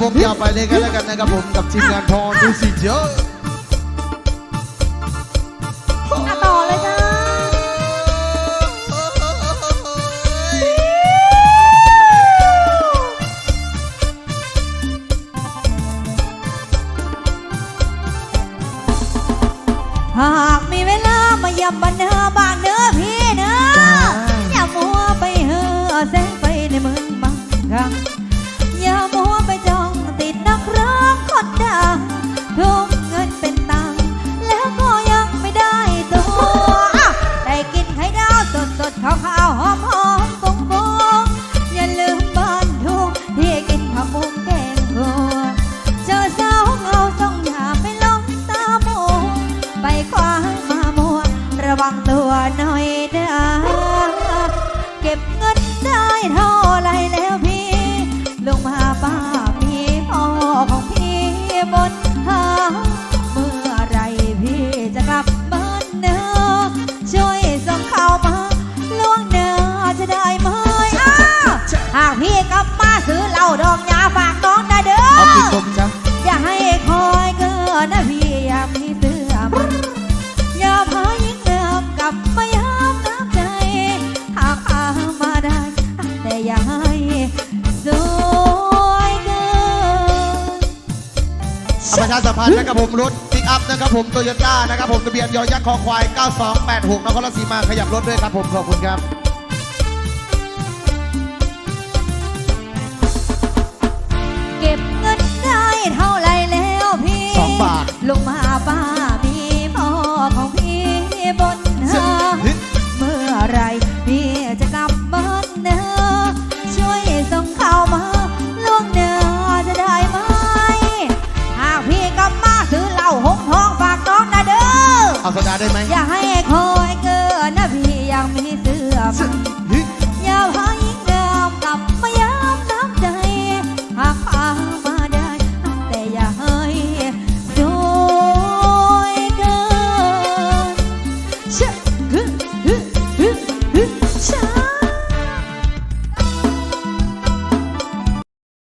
ผมยาวไปเลยกันแล้วกันนะครับผมกับทีมงานทองดูสิเยอะอะต่อเลยจ้าหากมีเวลามาเยี่ยมบันเนอบ้านเนื้อพี่เนื้ออย่ามัวไปเห่อแสงไฟในเมืองบางกังอย่ามัว หน่อยเด้เก็บเงินได้เท่าไรแล้วพี่ ลงมาป้า ประชาสัมพันธ์นะครับผมรถปิกอัพนะครับผมโตโยต้านะครับผมทะเบียนยอยักษ์คอควาย 9286นครราชสีมาขยับรถด้วยครับผมขอบคุณครับเก็บเงินได้เท่าไรแล้วพี่สองบาท ลงมาป้ามีพ่อของพี่บนหาเมื่อไร ได้ไหมอย่าให้คอยเกินนะพี่ยังมีเสื้อมันอย่าพายิ่งเดิมกลับมาย้ำน้ำใจหากพามาได้แต่อย่าให้สวยเกิน